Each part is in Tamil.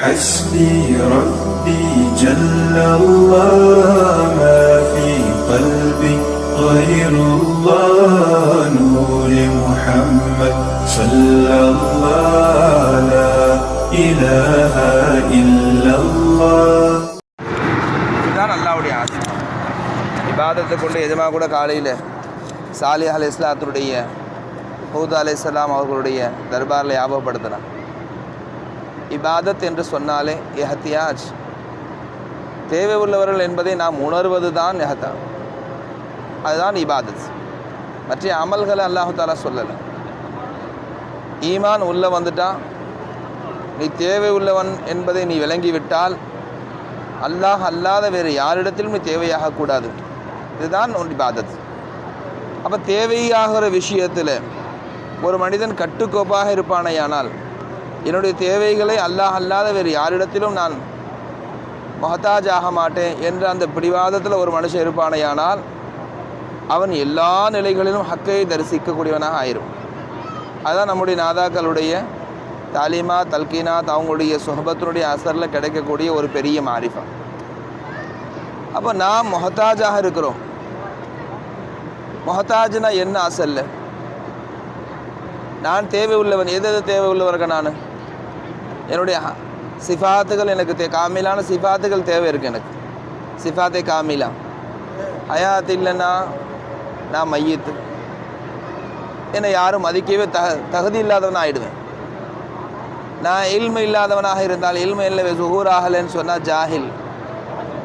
حسبي ربي جل الله ما في قلبي غير الله نور محمد صلى الله لا إله إلا الله இதுதான் அல்லாவுடைய ஆசை இபாதத்தை கொண்டு எஜமா கூட காலையில் சாலி அலை இஸ்லாத்துடைய ஹூத் அலை இஸ்லாம் அவர்களுடைய தர்பாரில் ஞாபகப்படுத்தினான் இபாதத் என்று சொன்னாலே எஹத்தியாஜ் தேவை உள்ளவர்கள் என்பதை நாம் உணர்வது தான் எஹத்தா அதுதான் இபாதத். மற்ற அமல்களை அல்லாஹு தாலா சொல்லலை. ஈமான் உள்ள வந்துட்டா நீ தேவை உள்ளவன் என்பதை நீ விளங்கிவிட்டால் அல்லாஹ் அல்லாத வேறு யாரிடத்திலும் நீ தேவையாக கூடாது. இதுதான் ஒன் இபாதத். அப்போ தேவையாகிற விஷயத்தில் ஒரு மனிதன் கட்டுக்கோப்பாக இருப்பானேயானால் என்னுடைய தேவைகளை அல்லாஹ் அல்லாத வேறு யாரிடத்திலும் நான் மகத்தாஜ் ஆக மாட்டேன் என்ற அந்த பிடிவாதத்தில் ஒரு மனுஷன் இருப்பானேயானால் அவன் எல்லா நிலைகளிலும் ஹக்கையை தரிசிக்கக்கூடியவனாக ஆயிரும். அதுதான் நம்முடைய நாதாக்களுடைய தாலிமா தல்கீனாத் அவங்களுடைய சுகபத்தினுடைய அசரில் கிடைக்கக்கூடிய ஒரு பெரிய மாரிஃபா. அப்போ நாம் மொஹத்தாஜாக இருக்கிறோம். மொஹத்தாஜ்னா என்ன அசல்ல? நான் தேவை உள்ளவன் எது எது தேவை உள்ளவர்கள் நான்? என்னுடைய சிஃபாத்துகள் எனக்கு தே காமிலான சிஃபாத்துகள் தேவை இருக்கு எனக்கு. சிஃபாத்தே காமிலா. ஹயாத் இல்லைன்னா நான் மையத்து என்னை யாரும் மதிக்கவே தக தகுதி இல்லாதவன் ஆயிடுவேன். நான் இல்ம இல்லாதவனாக இருந்தால் இல்ம இல்லை சுகூர் ஆகலைன்னு சொன்னால் ஜாஹில்.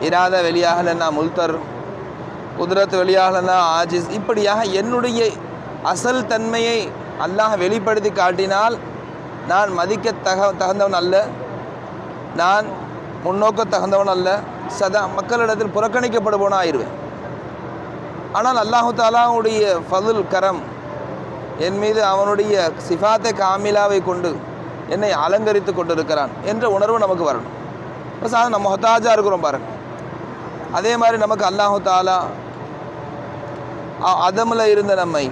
இராத வெளியாகலைன்னா முல்தர். குதிரத் வெளியாகலைன்னா ஆஜிஸ். இப்படியாக என்னுடைய அசல் தன்மையை அல்லாஹ் வெளிப்படுத்தி காட்டினால் நான் மதிக்க தக தகுந்தவன் அல்ல. நான் முன்னோக்க தகுந்தவன் அல்ல. சதா மக்களிடத்தில் புறக்கணிக்கப்படுபவனாக ஆயிடுவேன் ஆனால் அல்லாஹு தாலாவுடைய ஃபதுல் கரம் என் மீது அவனுடைய சிஃபாத்தை காமிலாவை கொண்டு என்னை அலங்கரித்து கொண்டிருக்கிறான் என்ற உணர்வு நமக்கு வரணும். இப்போ சார் நம்ம ஹொத்தாஜா இருக்கிறோம் பாருங்க. அதே மாதிரி நமக்கு அல்லாஹு தாலா அதமில் இருந்த நம்மை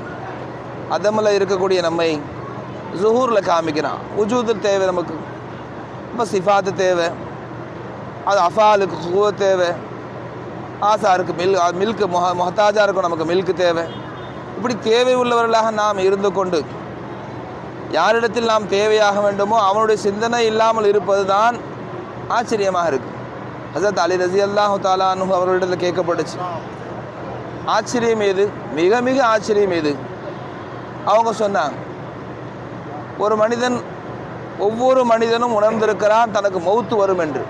அதமில் இருக்கக்கூடிய நம்மை ஜுஹூரில் காமிக்கிறான். உஜூது தேவை நமக்கு. இப்போ சிஃபாத்து தேவை. அது அஃபாலுக்கு ஹூ தேவை. ஆசாருக்கு மில் மில்க்கு மொஹ மொஹத்தாஜா இருக்கும் நமக்கு மில்க்கு தேவை. இப்படி தேவை உள்ளவர்களாக நாம் இருந்து கொண்டு யாரிடத்தில் நாம் தேவையாக வேண்டுமோ அவனுடைய சிந்தனை இல்லாமல் இருப்பது தான் ஆச்சரியமாக இருக்குது ஹசரத் அலி ரசி அல்லாஹு தாலானு அவர்களிடத்தில் கேட்கப்பட்டுச்சு. ஆச்சரியம் எது? மிக மிக ஆச்சரியம் எது? அவங்க சொன்னாங்க ஒரு மனிதன் ஒவ்வொரு மனிதனும் உணர்ந்திருக்கிறான் தனக்கு மௌத்து வரும் என்று.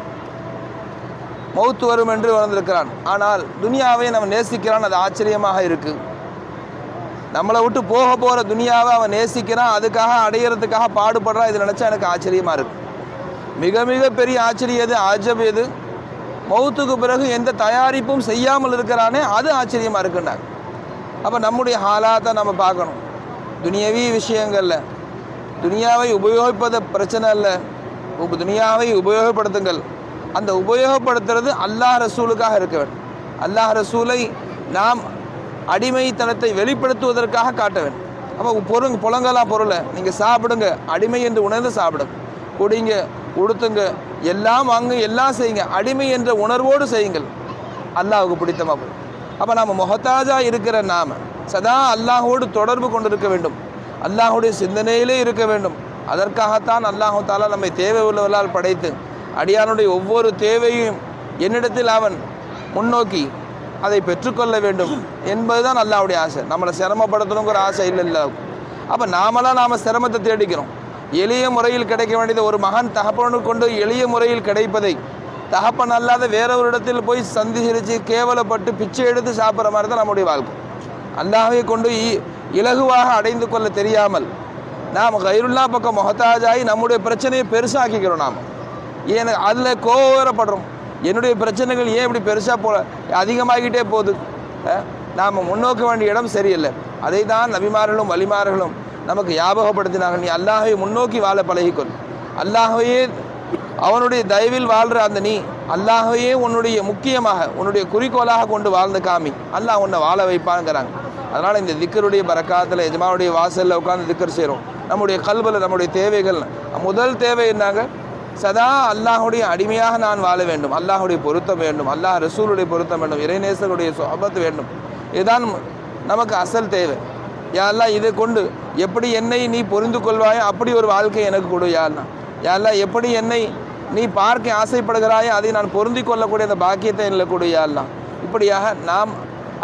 மௌத்து வரும் என்று உணர்ந்திருக்கிறான். ஆனால் துனியாவை நம்ம நேசிக்கிறான் அது ஆச்சரியமாக இருக்கு. நம்மளை விட்டு போக போகிற துனியாவை அவன் நேசிக்கிறான் அதுக்காக அடையிறதுக்காக பாடுபடுறான் இது நினச்சா எனக்கு ஆச்சரியமாக இருக்கு. மிக மிக பெரிய ஆச்சரியம் எது? ஆஜப் எது? மௌத்துக்கு பிறகு எந்த தயாரிப்பும் செய்யாமல் இருக்கிறானே அது ஆச்சரியமாக இருக்குன்னாங்க. அப்போ நம்முடைய ஹாலாத்தை நம்ம பார்க்கணும். துனியவி விஷயங்களில். துனியாவை உபயோகிப்பது பிரச்சனை இல்லை உங்கள் துனியாவை உபயோகப்படுத்துங்கள். அந்த உபயோகப்படுத்துறது அல்லாஹ் ரசூலுக்காக இருக்க வேண்டும் அல்லாஹ் ரசூலை நாம் அடிமைத்தனத்தை வெளிப்படுத்துவதற்காக காட்ட வேண்டும் அப்போ பொருங்க புலங்கலாம் பொருளை. நீங்கள் சாப்பிடுங்க. அடிமை என்று உணர்ந்து சாப்பிடுங்க குடிங்க உடுத்துங்க. எல்லாம் வாங்க எல்லாம் செய்யுங்க. அடிமை என்ற உணர்வோடு செய்யுங்கள். அல்லாஹுக்கு பிடித்தமாக அப்போ நாம் மொஹத்தாஜா இருக்கிற நாம சதா அல்லாஹோடு தொடர்பு கொண்டிருக்க வேண்டும். அல்லாஹுடைய சிந்தனையிலே இருக்க வேண்டும். அதற்காகத்தான் அல்லாஹு தாலா நம்மை தேவை உள்ளவர்களால் படைத்து அடியானுடைய ஒவ்வொரு தேவையும் என்னிடத்தில் அவன் முன்னோக்கி அதை பெற்றுக்கொள்ள வேண்டும் என்பதுதான் அல்லாவுடைய ஆசை. நம்மளை சிரமப்படுத்தணுங்கிற ஆசை இல்லை இல்லை. அப்போ நாமெல்லாம் நாம் சிரமத்தை தேடிக்கிறோம். எளிய முறையில் கிடைக்க வேண்டியது ஒரு மகன் தகப்பனு கொண்டு எளிய முறையில் கிடைப்பதை தகப்பன் அல்லாத வேறொரு போய் சந்திச்சு கேவலப்பட்டு பிச்சை எடுத்து சாப்பிட்ற மாதிரி தான் நம்முடைய வாழ்க்கை. அல்லாஹை கொண்டு இ- இலகுவாக அடைந்து கொள்ள தெரியாமல் நாம் கைருல்லா பக்கம் மொஹத்தாஜாகி நம்முடைய பிரச்சனையை பெருசாக்கிக்கிறோம் நாம். ஏன் அதில் கோவரப்படுறோம் என்னுடைய பிரச்சனைகள் ஏன் இப்படி பெருசாக போ அதிகமாகிட்டே போகுது? நாம் முன்னோக்க வேண்டிய இடம் சரியில்லை. அதை தான் நபிமார்களும் வலிமார்களும் நமக்கு ஞாபகப்படுத்தினாங்க நீ அல்லாஹை முன்னோக்கி வாழ பழகிக்கொள். அல்லாஹையே அவனுடைய தயவில் வாழ்கிற அந்த நீ அல்லாஹையே உன்னுடைய முக்கியமாக உன்னுடைய குறிக்கோளாக கொண்டு வாழ்ந்து காமி. அல்லாஹ் உன்னை வாழ வைப்பாங்கிறாங்க அதனால் இந்த திக்கருடைய பறக்காத்தில் எஜமானுடைய வாசலில் உட்காந்து திக்கர் செய்கிறோம் நம்முடைய கல்வில் நம்முடைய தேவைகள். முதல் தேவை என்னாங்க? சதா அல்லாஹுடைய அடிமையாக நான் வாழ வேண்டும். அல்லாஹுடைய பொருத்தம் வேண்டும். அல்லாஹ் ரசூலுடைய பொருத்தம் வேண்டும். இறைநேசருடைய சொபத்து வேண்டும். இதுதான் நமக்கு அசல் தேவை. யாரெல்லாம் இதை கொண்டு எப்படி என்னை நீ புரிந்து கொள்வாயோ அப்படி ஒரு வாழ்க்கை எனக்கு கொடு யா யாரெல்லாம் எப்படி என்னை நீ பார்க்க ஆசைப்படுகிறாயோ அதை நான் பொருந்தி கொள்ளக்கூடிய அந்த பாக்கியத்தை எனக்கு கொடு யாரெல்லாம் இப்படியாக நாம்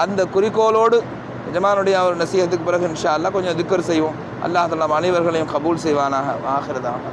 அந்த குறிக்கோளோடு எஜமானுடைய ஒரு நசீகத்துக்கு பிறகு இன்ஷா அல்லா கொஞ்சம் திக்கர் செய்வோம். அல்லாஹ் தஆலா அனைவர்களையும் கபூல் செய்வானாக. ஆகிறதாக